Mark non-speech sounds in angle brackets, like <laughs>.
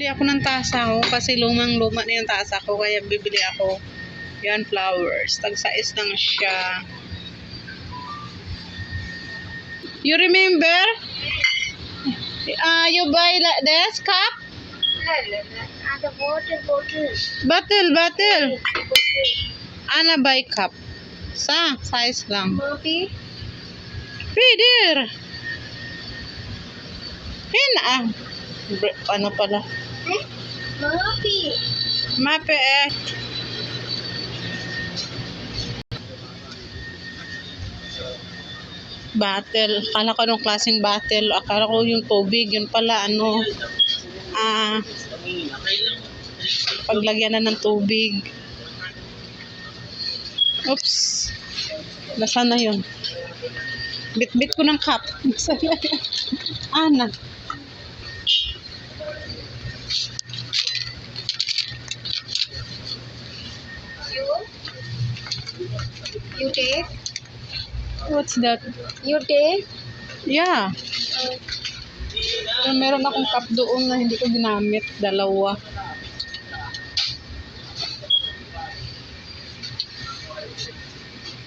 Bili ako ng tasa ko kasi lumang-luma na yung tasa ko kaya bibili ako. Yan, flowers. Tag-size lang siya. You remember? Uh, you buy like this cup? The water bottle. Bottle, bottle. Ana buy cup. Sa, size lang. Mommy! Yan ah. Bre- Ano pala? Mommy. Mape eh. Battle. Akala ko anong klaseng battle. Akala ko yung tubig. Yun pala ano. Ah. paglagyan na ng tubig. Oops. Nasaan na yun? Bit-bit ko ng cup. <laughs> Nasaan na yun? Ana. You? You take? What's that? You take? Yeah. Uh, meron akong cup doon na hindi ko ginamit. Dalawa.